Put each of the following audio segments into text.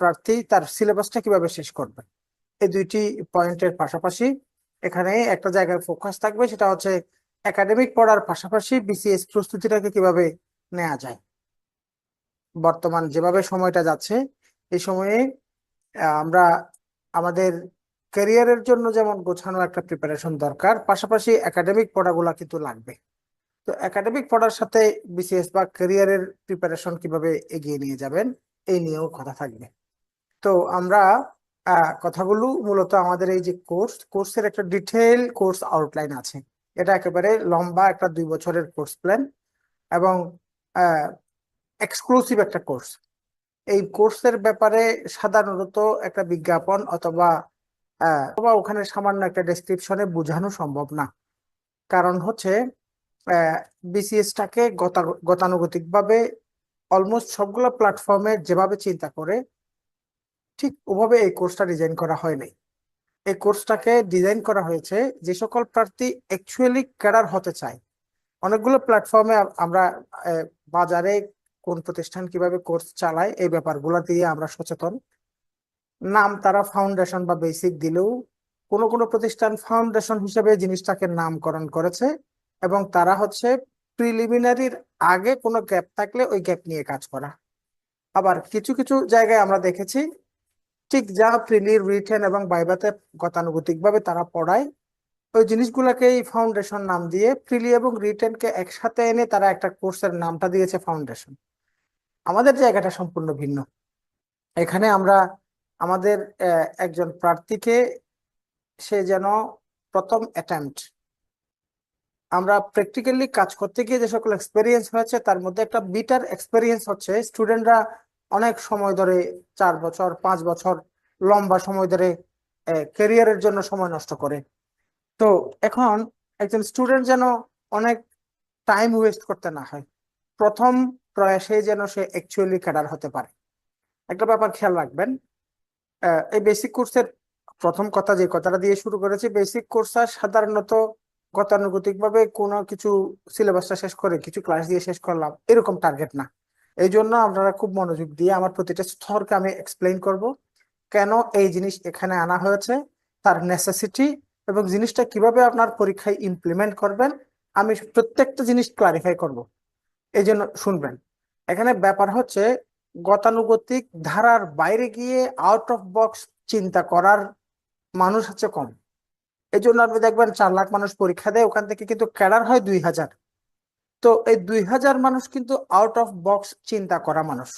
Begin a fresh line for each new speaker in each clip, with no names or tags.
প্রার্থী তার সিলেবাসটা কীভাবে শেষ করবে? এই দুইটি পয়েন্টের পাশাপাশি এখানে একটা জায়গায় ফোকাস থাকবে, সেটা হচ্ছে একাডেমিক পড়ার পাশাপাশি বিসিএস প্রস্তুতিটাকে কীভাবে নেওয়া যায়। বর্তমান যেভাবে সময়টা যাচ্ছে এই সময়ে আমরা আমাদের ক্যারিয়ারের জন্য যেমন গোছানো একটা প্রিপারেশন দরকার, পাশাপাশি একাডেমিক পড়াগুলা কিন্তু লাগবে। তো একাডেমিক পড়ার সাথে বিসিএস বা ক্যারিয়ারের প্রিপারেশন কীভাবে এগিয়ে নিয়ে যাবেন, এই নিয়েও কথা থাকবে। তো আমরা কথাগুলো মূলত আমাদের এই যে কোর্স, কোর্সের একটা ডিটেইল কোর্স আউটলাইন আছে। এটা একেবারে লম্বা একটা দুই বছরের কোর্স প্ল্যান এবং এক্সক্লুসিভ একটা কোর্স। এই কোর্সের ব্যাপারে সাধারণত একটা বিজ্ঞাপন অথবা অথবা ওখানে সামান্য একটা ডেসক্রিপশনে বোঝানো সম্ভব না। কারণ হচ্ছে বিসিএসটাকে গতানুগতিক ভাবে অলমোস্ট সবগুলো প্ল্যাটফর্মে যেভাবে চিন্তা করে ঠিক ওভাবে এই কোর্সটা ডিজাইন করা হয়নি এই কোর্সটাকে ডিজাইন করা হয়েছে যে সকল প্রার্থী অ্যাকচুয়ালি ক্যাডার হতে চায়। অনেকগুলো প্ল্যাটফর্মে আমরা বাজারে কোন প্রতিষ্ঠান কীভাবে কোর্স চালায় এই ব্যাপারগুলো দিয়ে আমরা সচেতন। নাম তারা ফাউন্ডেশন বা বেসিক দিলেও কোনো কোনো প্রতিষ্ঠান ফাউন্ডেশন হিসেবে জিনিসটাকে নামকরণ করেছে এবং তারা হচ্ছে প্রিলিমিনারির আগে কোনো গ্যাপ থাকলে ওই গ্যাপ নিয়ে কাজ করা। আবার কিছু কিছু জায়গায় আমরা দেখেছি ঠিক যা প্রিলি রিটেন এবং বাইবাতে গতানুগতিক ভাবে তারা পড়ায়, ওই জিনিসগুলোকেই ফাউন্ডেশন নাম দিয়ে ফ্রিলি এবং রিটেনকে একসাথে এনে তারা একটা কোর্সের নামটা দিয়েছে ফাউন্ডেশন আমাদের জায়গাটা সম্পূর্ণ ভিন্ন। এখানে আমরা আমাদের একজন প্রার্থীকে সে যেন প্রথম অ্যাটেম্পট আমরা প্র্যাকটিক্যালি কাজ করতে গিয়ে যে সকল এক্সপেরিয়েন্স হয়েছে, তার মধ্যে একটা বিটার এক্সপেরিয়েন্স হচ্ছে। স্টুডেন্টরা অনেক সময় ধরে চার বছর, পাঁচ বছর লম্বা সময় ধরে ক্যারিয়ারের জন্য সময় নষ্ট করে। তো এখন একজন স্টুডেন্ট যেন অনেক টাইম ওয়েস্ট করতে না হয়। প্রথম প্রয়াসে যেন সে অ্যাকচুয়ালি ক্যাডার হতে পারে। একটা ব্যাপার খেয়াল রাখবেন এই বেসিক কোর্সের প্রথম কথা যে কথাটা দিয়ে শুরু করেছি বেসিক কোর্সটা সাধারণত গতানুগতিক ভাবে কোনো কিছু সিলেবাসটা শেষ করে কিছু ক্লাস দিয়ে শেষ করলাম, এরকম টার্গেট না। এই জন্য আপনারা খুব মনোযোগ দিয়ে আমার প্রতিটা স্তরকে আমি এক্সপ্লেইন করব। কেন এই জিনিস এখানে আনা হয়েছে, তার নেসেসিটি এবং জিনিসটা কীভাবে আপনার পরীক্ষায় ইমপ্লিমেন্ট করবেন, আমি প্রত্যেকটা জিনিস ক্লারিফাই করব। এই জন্য শুনবেন, এখানে ব্যাপার হচ্ছে গতানুগতিক ধারার বাইরে গিয়ে আউট অফ বক্স চিন্তা করার মানুষ হচ্ছে কম। এই জন্য আপনি দেখবেন চার লাখ মানুষ পরীক্ষা দেয়, ওখান থেকে কিন্তু ক্যাডার হয় দুই হাজার। তো এই দুই হাজার মানুষ কিন্তু আউট অফ বক্স চিন্তা করা মানুষ।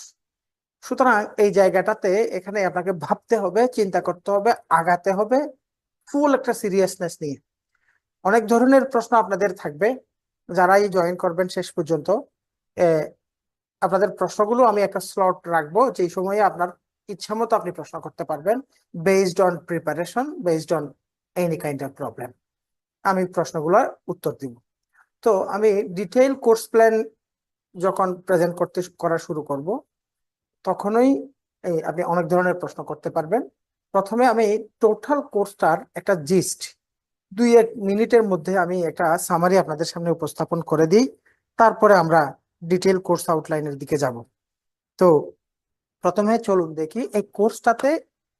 সুতরাং এই জায়গাটাতে এখানে আপনাকে ভাবতে হবে, চিন্তা করতে হবে, আগাতে হবে ফুল একটা সিরিয়াসনেস নিয়ে। অনেক ধরনের প্রশ্ন আপনাদের থাকবে, যারাই জয়েন করবেন শেষ পর্যন্ত। আপনাদের প্রশ্নগুলো আমি একটা স্লট রাখব, যেই সময়ে আপনার ইচ্ছা মতো আপনি প্রশ্ন করতে পারবেন based on preparation based on any kind of problem আমি প্রশ্নগুলোর উত্তর দিব। তো আমি ডিটেইল কোর্স প্ল্যান যখন প্রেজেন্ট করতে করা শুরু করব, তখনই আপনি অনেক ধরনের প্রশ্ন করতে পারবেন। প্রথমে আমি টোটাল কোর্সটার একটা জিস্ট দুই এক মিনিটের মধ্যে আমি একটা সামারি আপনাদের সামনে উপস্থাপন করে দিই। তারপরে আমরা ডিটেল কোর্স আউটলাইনের দিকে যাব। তো প্রথমে চলুন দেখি, এই কোর্সটাতে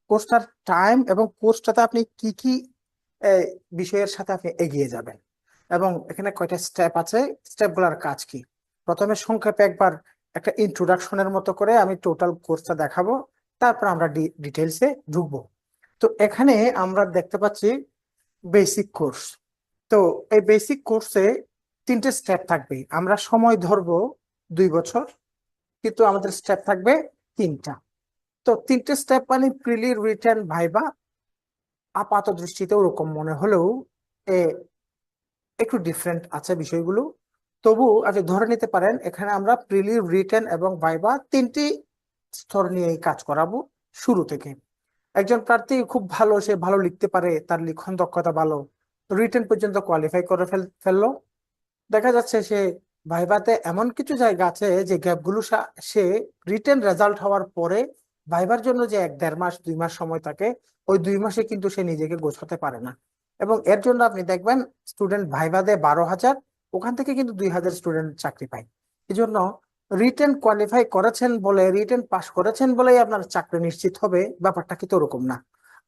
কোর্সটার টাইম এবং কোর্সটাতে আপনি কি কি বিষয়ের সাথে আপনি এগিয়ে যাবেন। এবং এখানে কয়টা স্টেপ আছে? স্টেপগুলোর কাজ কি? প্রথমে সংক্ষেপে একবার একটা ইন্ট্রোডাকশনের মতো করে আমি টোটাল কোর্সটা দেখাবো, তারপর আমরা ডিটেলসে ঢুকবো। তো এখানে আমরা দেখতে পাচ্ছি বেসিক কোর্স তো এই বেসিক কোর্সে তিনটে স্টেপ থাকবে আমরা সময় ধরবো দুই বছর, কিন্তু আমাদের স্টেপ থাকবে তিনটা। তো তিনটে স্টেপ মানে প্রিলি রিটেন ভাইবা, আপাত দৃষ্টিতে ওরকম মনে হলেও এ একটু ডিফারেন্ট আছে বিষয়গুলো। তবু আপনি ধরে নিতে পারেন, এখানে আমরা প্রিলি রিটেন এবং ভাইবা তিনটি স্তর নিয়েই কাজ করাবো শুরু থেকে। একজন প্রার্থী খুব ভালো, সে ভালো লিখতে পারে, তার লিখন দক্ষতা ভালো। রিটেন পর্যন্ত কোয়ালিফাই করে ফেলল। দেখা যাচ্ছে সে ভাইভাতে এমন কিছু জায়গা আছে, যে গ্যাপগুলো সে রিটেন রেজাল্ট হওয়ার পরে ভাইবার জন্য যে এক দেড় মাস, দুই মাস সময় থাকে, ওই দুই মাসে কিন্তু সে নিজেকে গোছাতে পারে না। এবং এর জন্য আপনি দেখবেন স্টুডেন্ট ভাইভা দেয় বারো হাজার, ওখান থেকে কিন্তু দুই হাজার স্টুডেন্ট চাকরি পায়। এই জন্য রিটেন কোয়ালিফাই করেছেন বলে রিটেন পাস করেছেন বলেই আপনার চাকরি নিশ্চিত হবে, ব্যাপারটা কিন্তু ওরকম না।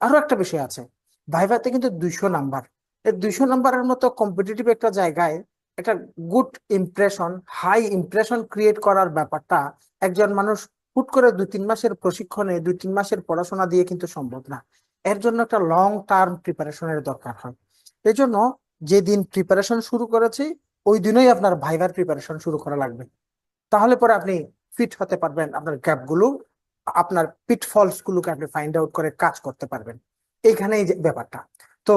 আরও একটা বিষয় আছে ভাইভাতে কিন্তু দুইশো নাম্বার এই দুইশো নাম্বারের মতো কম্পিটিটিভ একটা জায়গায় একটা good impression high impression create করার ব্যাপারটা একজন মানুষ হুট করে দুই তিন মাসের প্রশিক্ষণে, দুই তিন মাসের পড়াশোনা দিয়ে কিন্তু সম্ভব না। এর জন্য একটা লং টার্ম প্রিপারেশনের দরকার হয়। এই জন্য যেদিন প্রিপারেশন শুরু করেছি, ওই দিনই আপনার ভাইভার প্রিপারেশন শুরু করা লাগবে। তাহলে পরে আপনি ফিট হতে পারবেন, আপনার গ্যাপগুলো আপনার পিটফলস গুলোকে আপনি ফাইন্ড আউট করে কাজ করতে পারবেন। যে ব্যাপারটা। তো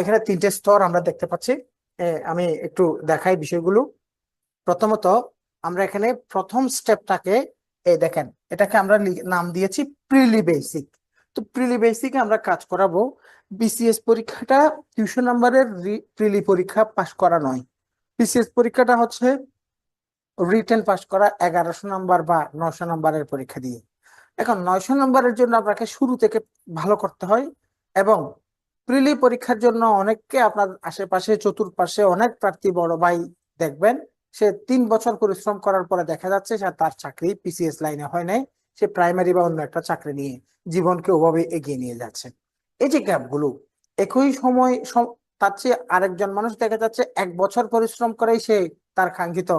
এখানে তিনটে স্তর আমরা দেখতে পাচ্ছি। আমি একটু দেখাই বিষয়গুলো। প্রথমত, আমরা এখানে প্রথম স্টেপটাকে দেখেন, এটাকে আমরা নাম দিয়েছি প্রিলি বেসিক তো প্রিলি বেসিকে আমরা কাজ করাবো। বিসিএস পরীক্ষাটা দুইশো নম্বরের প্রিলি পরীক্ষা পাশ করা নয়। বিসিএস পরীক্ষাটা হচ্ছে রিটেন পাস করা এগারোশো নাম্বার বা নশো নাম্বারের পরীক্ষা দিয়ে। এখন নয়শো নাম্বারের জন্য আপনাকে শুরু থেকে ভালো করতে হয় এবং প্রিলি পরীক্ষার জন্য অনেককে আপনার আশেপাশে, চতুর্পাশে অনেক প্রার্থী বড় ভাই দেখবেন। সে তিন বছর পরিশ্রম করার পরে দেখা যাচ্ছে সে তার চাকরি পিসিএস লাইনে হয় নাই। সে প্রাইমারি বা অন্য একটা চাকরি নিয়ে জীবনকে ওভাবে এগিয়ে নিয়ে যাচ্ছে। এই যে গ্যাপগুলো একই সময় তার চেয়ে আরেকজন মানুষ দেখা যাচ্ছে এক বছর পরিশ্রম করেই সে তার কাঙ্ক্ষিত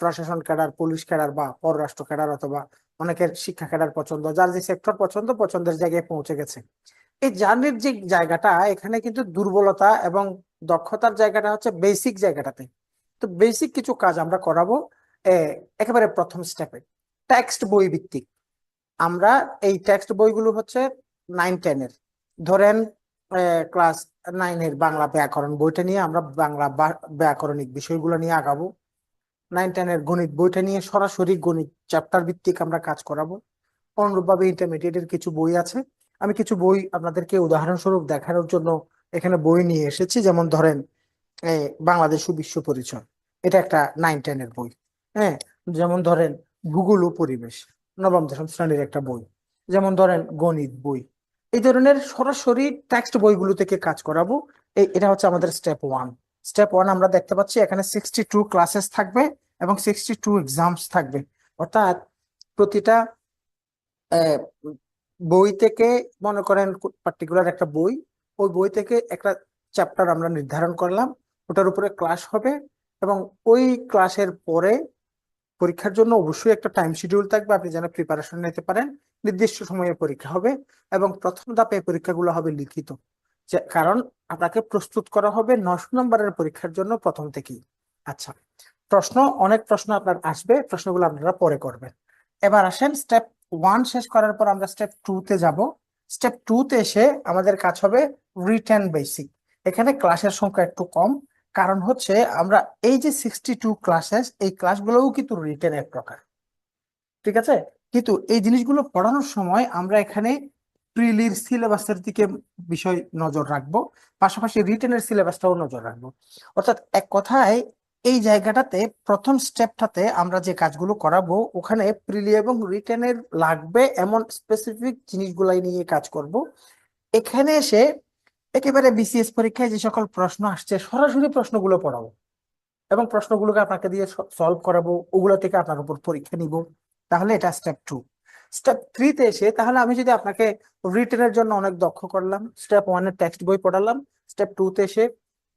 প্রশাসন ক্যাডার, পুলিশ ক্যাডার বা পররাষ্ট্র ক্যাডার অথবা অনেকের শিক্ষা ক্যাডার পছন্দ, যার যে সেক্টর পছন্দ, পছন্দের জায়গায় পৌঁছে গেছে। এই জার্নির যে জায়গাটা, এখানে কিন্তু দুর্বলতা এবং দক্ষতার জায়গাটা হচ্ছে বেসিক জায়গাটাতে। তো বেসিক কিছু কাজ আমরা করাবো একেবারে প্রথম স্টেপে টেক্সট বই ভিত্তিক। আমরা এই টেক্সট বইগুলো হচ্ছে নাইন টেনের ধরেন ক্লাস নাইনের বাংলা ব্যাকরণ বইটা নিয়ে আমরা বাংলা ব্যাকরণিক বিষয়গুলো নিয়ে আগাবো। নাইন টেনের গণিত বইটা নিয়ে সরাসরি গণিত চ্যাপ্টার ভিত্তিক আমরা কাজ করাবো। অনুরূপভাবে ইন্টারমিডিয়েটের কিছু বই আছে। আমি কিছু বই আপনাদেরকে উদাহরণস্বরূপ দেখানোর জন্য এখানে বই নিয়ে এসেছি। যেমন ধরেন বাংলাদেশ বিশ্ব পরিচয়। এটা একটা নাইন টেনের বই। হ্যাঁ যেমন ধরেন ভূগোল ও পরিবেশ, নবম, দশম শ্রেণির একটা বই। যেমন ধরেন গণিত বই। এই ধরনের সরাসরি টেক্সট বইগুলো থেকে কাজ করাবো। এটা হচ্ছে আমাদের স্টেপ ওয়ান স্টেপ ওয়ান আমরা দেখতে পাচ্ছি এখানে সিক্সটি টু ক্লাসেস থাকবে এবং সিক্সটি টু এক্সামস থাকবে। অর্থাৎ প্রতিটা বই থেকে মনে করেন পার্টিকুলার একটা বই, ওই বই থেকে একটা চ্যাপ্টার আমরা নির্ধারণ করলাম। ওটার উপরে ক্লাস হবে এবং ওই ক্লাসের পরে পরীক্ষার জন্য অবশ্যই একটা টাইম শিডিউল থাকবে। আপনি যেন প্রিপারেশন নিতে পারেন। নির্দিষ্ট সময়ে পরীক্ষা হবে এবং প্রথম ধাপে পরীক্ষাগুলো হবে লিখিত। কারণ আপনাকে প্রস্তুত করা হবে নশো নম্বরের পরীক্ষার জন্য প্রথম থেকেই। আচ্ছা প্রশ্ন, অনেক প্রশ্ন আপনার আসবে। প্রশ্নগুলো আপনারা পরে করবেন। এবার আসেন স্টেপ ওয়ান শেষ করার পর আমরা স্টেপ টু তে যাব। স্টেপ টু তে এসে আমাদের কাজ হবে রিটেন বেসিক এখানে ক্লাসের সংখ্যা একটু কম। কারণ হচ্ছে আমরা এই যে সিক্সটি টু ক্লাসেস এই ক্লাসগুলোও কিন্তু রিটেন এক প্রকার। ঠিক আছে? কিন্তু এই জিনিসগুলো পড়ানোর সময় আমরা এখানে প্রিলির সিলেবাসের দিকে বিষয় নজর রাখব, পাশাপাশি রিটেনের সিলেবাসটাও নজর রাখব। অর্থাৎ এক কথায়, এই জায়গাটাতে, প্রথম স্টেপটাতে আমরা যে কাজগুলো করাবো, ওখানে প্রিলি এবং রিটেনের লাগবে এমন স্পেসিফিক জিনিসগুলাই নিয়ে কাজ করব। এখানে এসে একেবারে বিসিএস পরীক্ষায় যে সকল প্রশ্ন আসছে, সরাসরি প্রশ্নগুলো পড়াবো। এবং প্রশ্নগুলোকে আপনাকে দিয়ে সলভ করাবো, ওগুলো থেকে আপনার উপর পরীক্ষা নিব। তাহলে এটা স্টেপ টু স্টেপ থ্রিতে এসে, তাহলে আমি যদি আপনাকে রিটেনের জন্য অনেক দক্ষ করলাম স্টেপ ওয়ানের টেক্সট বই পড়ালাম স্টেপ টুতে এসে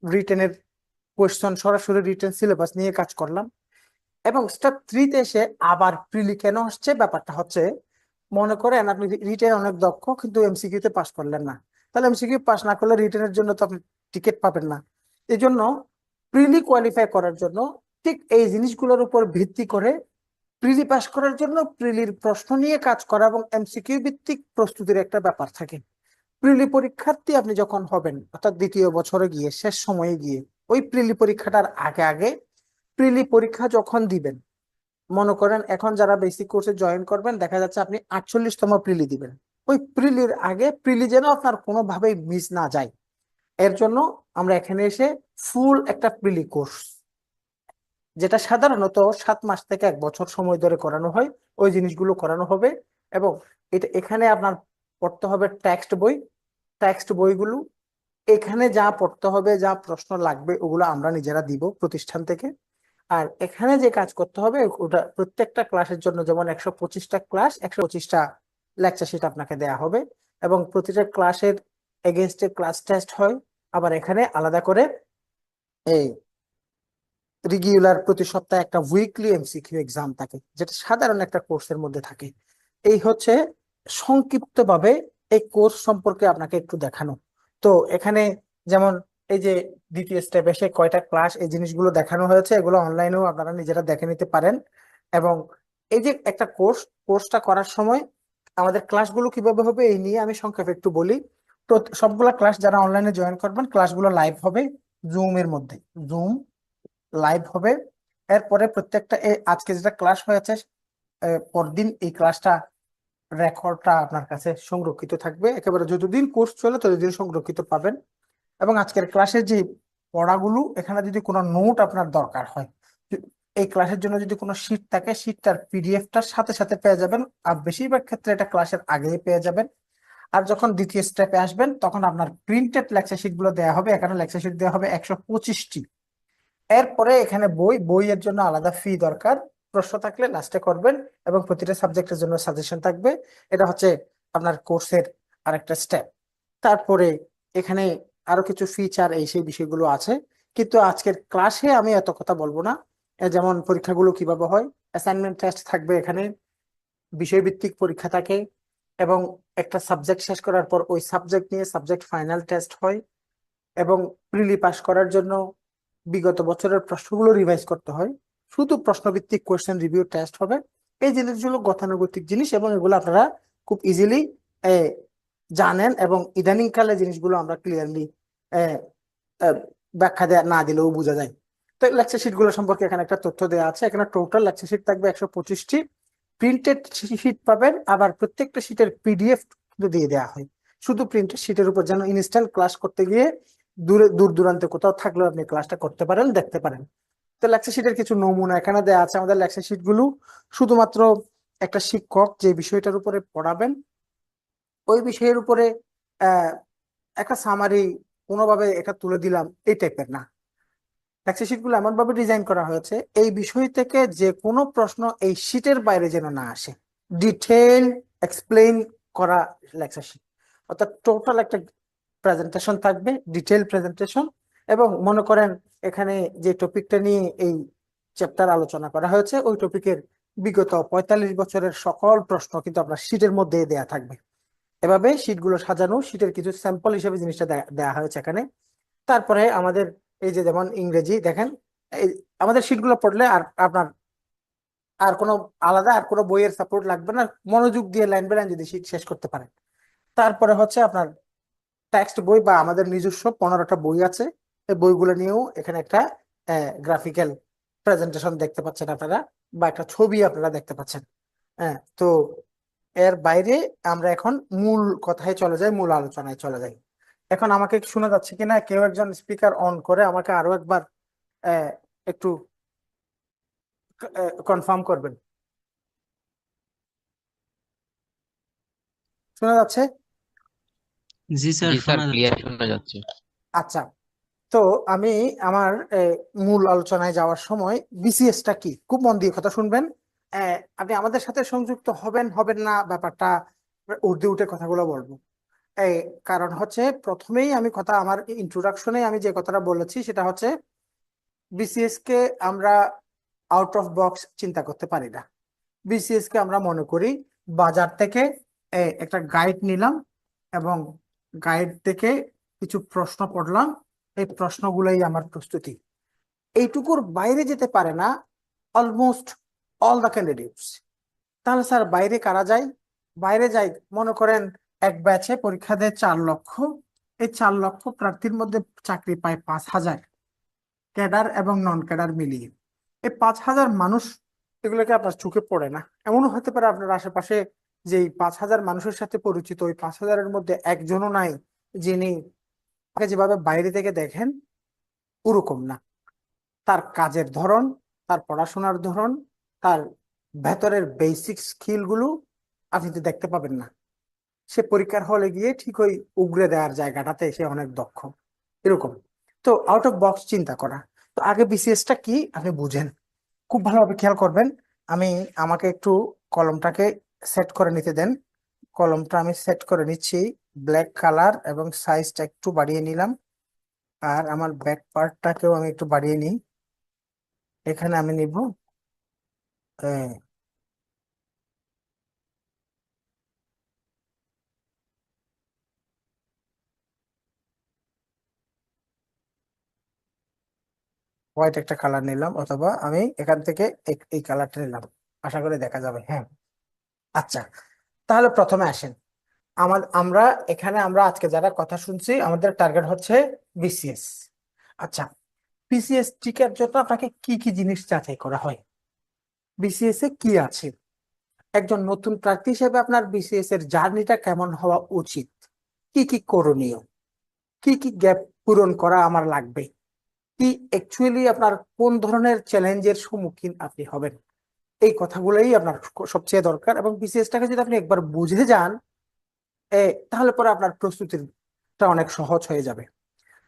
রিটেনের কোয়েশ্চন সরাসরি রিটেন সিলেবাস নিয়ে কাজ করলাম। এবং স্টেপ থ্রিতে এসে আবার প্রিলি কেন আসছে? ব্যাপারটা হচ্ছে, মনে করেন আপনি রিটেন অনেক দক্ষ, কিন্তু এমসিকিউ তে পাস করলেন না। তাহলে এমসিকিউ পাস না করলে রিটেনের জন্য তো আপনি টিকিট পাবেন না। এই জন্য প্রিলি কোয়ালিফাই করার জন্য ঠিক এই জিনিসগুলোর উপর ভিত্তি করে প্রিলি পাস করার জন্য প্রিলির প্রশ্ন নিয়ে কাজ করা এবং এমসিকিউ ভিত্তিক প্রস্তুতির একটা ব্যাপার থাকে। প্রিলি পরীক্ষার্থী আপনি যখন হবেন, অর্থাৎ দ্বিতীয় বছরে গিয়ে, শেষ সময়ে গিয়ে, ওই প্রিলি পরীক্ষাটার আগে আগে প্রিলি পরীক্ষা যখন দিবেন, মনে করেন এখন যারা বেসিক কোর্সে জয়েন করবেন, দেখা যাচ্ছে আপনি আটচল্লিশতম প্রিলি দিবেন। ওই প্রিলির আগে প্রিলি যেন আপনার কোনোভাবেই মিস না যায়। এর জন্য আমরা এখানে এসে ফুল একটা প্রিলি কোর্স যেটা সাধারণত সাত মাস থেকে এক বছর সময় ধরে করানো হয়, ওই জিনিসগুলো করানো হবে এবং এটা এখানে আপনার পড়তে হবে টেক্সট বই টেক্সট বইগুলো, এখানে যা পড়তে হবে, যা প্রশ্ন লাগবে, ওগুলো আমরা নিজেরা দিব প্রতিষ্ঠান থেকে। আর এখানে যে কাজ করতে হবে, ওটা প্রত্যেকটা ক্লাসের জন্য যেমন একশো পঁচিশটা ক্লাস একশো পঁচিশটা লেকচার শিট আপনাকে দেয়া হবে এবং প্রতিটা ক্লাসের এগেনস্টে ক্লাস টেস্ট হয়। আবার এখানে আলাদা করে এই রেগুলার প্রতি সপ্তাহে একটা উইকলি এমসিকিউ এক্সাম থাকে, যেটা সাধারণ একটা কোর্সের মধ্যে থাকে। এই হচ্ছে সংক্ষিপ্তভাবে এই কোর্স সম্পর্কে আপনাকে একটু দেখানো। তো এখানে যেমন এই যে দ্বিতীয় স্টেপ এসে কয়টা ক্লাস এই জিনিসগুলো দেখানো হয়েছে, এগুলো অনলাইনেও আপনারা নিজেরা দেখে নিতে পারেন। এবং এই যে একটা কোর্স কোর্সটা করার সময় আমাদের ক্লাসগুলো কীভাবে হবে এই নিয়ে আমি সংক্ষেপে একটু বলি। সবগুলা ক্লাস যারা অনলাইনে জয়েন করবেন ক্লাসগুলো লাইভ হবে জুম এর মধ্যে। জুম লাইভ হবে। এরপরে প্রত্যেকটা আজকে যেটা ক্লাস হয়েছে পরদিন এই ক্লাসটা রেকর্ডটা আপনার কাছে সংরক্ষিত থাকবে। একেবারে যতদিন কোর্স চলে ততদিন সংরক্ষিত পাবেন। এবং আজকের ক্লাসের যে পড়াগুলো, এখানে যদি কোনো নোট আপনার দরকার হয় এই ক্লাসের জন্য যদি কোনো শিট থাকে শিটটার পিডিএফটার সাথে সাথে পেয়ে যাবেন। আর বেশিরভাগ ক্ষেত্রে এটা ক্লাসের আগেই পেয়ে যাবেন। আর যখন দ্বিতীয় স্টেপে আসবেন, তখন আপনার প্রিন্টেড লেকচার শিটগুলো দেওয়া হবে। এখানে লেকচার শিট দেওয়া হবে একশো পঁচিশটি। এরপরে এখানে বই, বইয়ের জন্য আলাদা ফি দরকার। প্রশ্ন থাকলে লাস্টে করবেন এবং প্রতিটা সাবজেক্টের জন্য সাজেশন থাকবে। এটা হচ্ছে আপনার কোর্সের আরেকটা স্টেপ তারপরে এখানে আরও কিছু ফিচার এই সেই বিষয়গুলো আছে। কিন্তু আজকের ক্লাসে আমি এত কথা বলব না। যেমন পরীক্ষাগুলো কীভাবে হয় অ্যাসাইনমেন্ট টেস্ট থাকবে এখানে, বিষয়ভিত্তিক পরীক্ষা থাকে এবং একটা সাবজেক্ট শেষ করার পর ওই সাবজেক্ট নিয়ে সাবজেক্ট ফাইনাল টেস্ট হয় এবং প্রিলি পাস করার জন্য বিগত বছরের প্রশ্নগুলো রিভাইজ করতে হয়। শুধু প্রশ্নভিত্তিক কোয়েশ্চেন রিভিউ টেস্ট হবে। এই জিনিসগুলো গতানুগতিক জিনিস এবং এগুলো আপনারা খুব ইজিলি জানেন এবং ইদানিংকালে জিনিসগুলো আমরা ক্লিয়ারলি ব্যাখ্যা দেয়া না দিলেও বোঝা যায়। লেকচার শিটগুলো সম্পর্কে এখানে একটা তথ্য দেওয়া আছে। এখানে টোটাল লেকচার শিট থাকবে একশো পঁচিশটি। প্রিন্টেড শিট পাবেন, আবার প্রত্যেকটা শিটের পিডিএফ দিয়ে দেওয়া হয়। শুধু প্রিন্টেড শিটের উপর যেন ইনস্ট্যান্ট ক্লাস করতে গিয়ে দূরে, দূর দূরান্তে কোথাও থাকলেও আপনি ক্লাসটা করতে পারেন, দেখতে পারেন। তো লেকচার শিটের কিছু নমুনা এখানে দেওয়া আছে আমাদের লেকচার শিটগুলো। শুধুমাত্র একটা শিক্ষক যে বিষয়টার উপরে পড়াবেন, ওই বিষয়ের উপরে একটা সামারি কোনোভাবে এটা তুলে দিলাম, এই টাইপের না। লেকচার শিটগুলো এমন ভাবে ডিজাইন করা হয়েছে, এই বিষয় থেকে যে কোনো প্রশ্ন এই শিটের বাইরে যেন না আসে। ডিটেইল এক্সপ্লেইন করা লেকচার অর্থাৎ টোটাল একটা প্রেজেন্টেশন থাকবে ডিটেইল প্রেজেন্টেশন এবং মনে করেন এখানে যে টপিকটা নিয়ে এই চ্যাপ্টার আলোচনা করা হয়েছে, ওই টপিকের বিগত পঁয়তাল্লিশ বছরের সকল প্রশ্ন কিন্তু আপনার শিটের মধ্যে দেয়া থাকবে। এভাবে শিটগুলো সাজানো শিটের কিছু স্যাম্পল হিসেবে জিনিসটা দেয়া হয়েছে এখানে। তারপরে আমাদের এই যে যেমন ইংরেজি দেখেন, এই আমাদের শিটগুলো পড়লে আর আপনার, আর কোনো আলাদা আর কোনো বইয়ের সাপোর্ট লাগবে না, মনোযোগ দিয়ে লাইন বাই লাইন যদি শিট শেষ করতে পারেন। তারপরে হচ্ছে আপনার টেক্সট বই বা আমাদের নিজস্ব পনেরোটা বই আছে, এই বইগুলো নিয়েও এখানে একটা গ্রাফিক্যাল প্রেজেন্টেশন দেখতে পাচ্ছেন আপনারা, বা একটা ছবি আপনারা দেখতে পাচ্ছেন। হ্যাঁ তো এর বাইরে আমরা এখন মূল কথায় চলে যাই, মূল আলোচনায় চলে যাই। এখন আমাকে শোনা যাচ্ছে কিনা কেউ একজন স্পিকার অন করে আমাকে আরও একবার আহ, একটু কনফার্ম করবেন। শোনা যাচ্ছে?
জি স্যার শোনা
ক্লিয়ার শোনা যাচ্ছে।
আচ্ছা তো আমি আমার মূল আলোচনায় যাওয়ার সময় বিসিএসটা কি? খুব মন দিয়ে কথা শুনবেন। আহ, আপনি আমাদের সাথে সংযুক্ত হবেন হবেন না ব্যাপারটা উর্দু উঠে কথাগুলো বলব। এই, কারণ হচ্ছে প্রথমেই আমি কথা, আমার ইন্ট্রোডাকশনে আমি যে কথাটা বলেছি সেটা হচ্ছে বিসিএস কে আমরা আউট অফ বক্স চিন্তা করতে পারি না। বিসিএস কে আমরা মনে করি বাজার থেকে একটা গাইড নিলাম এবং গাইড থেকে কিছু প্রশ্ন পড়লাম এই প্রশ্নগুলোই আমার প্রস্তুতি। এইটুকুর বাইরে যেতে পারে না অলমোস্ট অল দ্য ক্যান্ডিডেটস তাহলে স্যার বাইরে কারা যায়? বাইরে যায়, মনে করেন এক ব্যাচে পরীক্ষা দেয় চার লক্ষ। এই চার লক্ষ প্রার্থীর মধ্যে চাকরি পায় পাঁচ হাজার। ক্যাডার এবং নন ক্যাডার মিলিয়ে। এই পাঁচ হাজার মানুষ এগুলোকে আপনার চোখে পড়ে না। এমনও হতে পারে আপনার আশেপাশে যে পাঁচ হাজার মানুষের সাথে পরিচিত ওই পাঁচ হাজারের মধ্যে একজনও নাই যিনি যেভাবে বাইরে থেকে দেখেন ওরকম না। তার কাজের ধরন, তার পড়াশোনার ধরন, তার ভেতরের বেসিক স্কিলগুলো আপনি তো দেখতে পাবেন না। সে পরীক্ষার হলে গিয়ে ঠিক ওই উগরে দেওয়ার জায়গাটাতে সে অনেক দক্ষ। এরকম। তো আউট অফ বক্স চিন্তা করা। তো আগে বিসিএসটা কি? আপনি বুঝেন। খুব ভালোভাবে খেয়াল করবেন। আমি, আমাকে একটু কলমটাকে সেট করে নিতে দেন। কলমটা আমি সেট করে নিচ্ছি। ব্ল্যাক কালার এবং সাইজটা একটু বাড়িয়ে নিলাম। আর আমার ব্যাক পার্টটাকেও আমি একটু বাড়িয়ে নিই। এখানে আমি নিব হোয়াইট একটা কালার নিলাম অথবা আমি এখান থেকে এই কালারটা নিলাম। আশা করি দেখা যাবে হ্যাঁ। আচ্ছা তাহলে প্রথমে আসেন। আমার, আমরা এখানে আমরা আজকে যারা কথা শুনছি, আমাদের টার্গেট হচ্ছে বিসিএস আচ্ছা বিসিএস টিকার জন্য আপনাকে কি কি জিনিস যাচাই করা হয়? বিসিএস এ কি আছে? একজন নতুন প্রার্থী হিসেবে আপনার বিসিএস এর জার্নিটা কেমন হওয়া উচিত? কি কি করণীয়? কি কি গ্যাপ পূরণ করা আমার লাগবে? কি অ্যাকচুয়ালি আপনার কোন ধরনের চ্যালেঞ্জের সম্মুখীন আপনি হবেন? এই কথাগুলোই আপনার সবচেয়ে দরকার এবং বিসিএসটাকে যদি আপনি একবার বুঝে যান তাহলে পরে আপনার প্রস্তুতিটা অনেক সহজ হয়ে যাবে।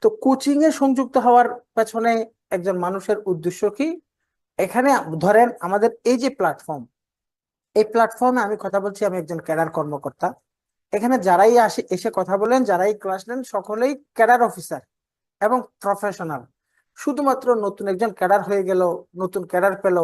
তো কোচিং এ সংযুক্ত হওয়ার পেছনে একজন মানুষের উদ্দেশ্য কি? এখানে ধরেন আমাদের এই যে প্ল্যাটফর্ম এই প্ল্যাটফর্মে আমি কথা বলছি, আমি একজন ক্যাডার কর্মকর্তা। এখানে যারাই আসে, এসে কথা বলেন, যারাই ক্লাস নেন, সকলেই ক্যাডার অফিসার এবং প্রফেশনাল শুধুমাত্র নতুন একজন ক্যাডার হয়ে গেল নতুন ক্যাডার পেল